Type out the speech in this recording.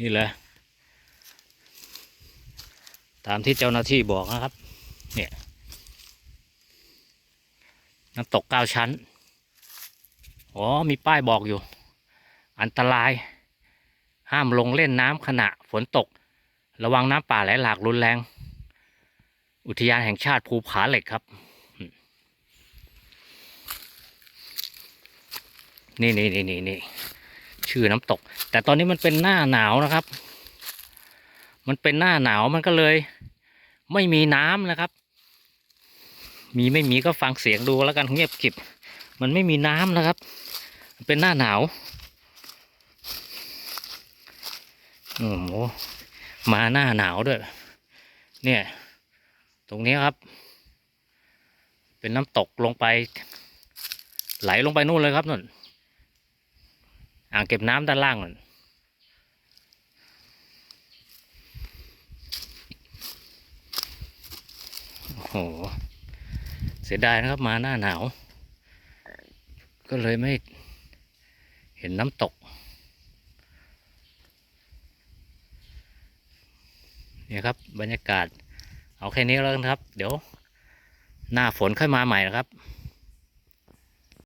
นี่แหละ ตามที่เจ้าหน้าที่บอกนะครับ เนี่ยน้ำตกเก้าชั้น อ๋อ มีป้ายบอกอยู่ อันตราย ห้ามลงเล่นน้ำขณะฝนตก ระวังน้ำป่าไหลหลากรุนแรง อุทยานแห่งชาติภูผาเหล็กครับ นี่นี่นี่นี่นี่ ชื่อน้ำตก แต่ตอนนี้มันเป็นหน้าหนาวนะครับ มันเป็นหน้าหนาวมันก็เลย ไม่มีน้ำนะครับ มีไม่มีก็ฟังเสียงดูแล้วกันเงียบกิบมันไม่มีน้ำนะครับ เป็นหน้าหนาวโอ้โหมาหน้าหนาวด้วย เนี่ย ตรงนี้ครับ เป็นน้ำตกลงไป ไหลลงไปนู่นเลยครับนู่น อ่างเก็บน้ำด้านล่างนั่นโอ้โห เสียดายนะครับมาหน้าหนาว ก็เลยไม่เห็นน้ำตกเนี่ยครับบรรยากาศ เอาแค่นี้แล้วกันครับ เดี๋ยว หน้าฝนค่อยมาใหม่นะครับ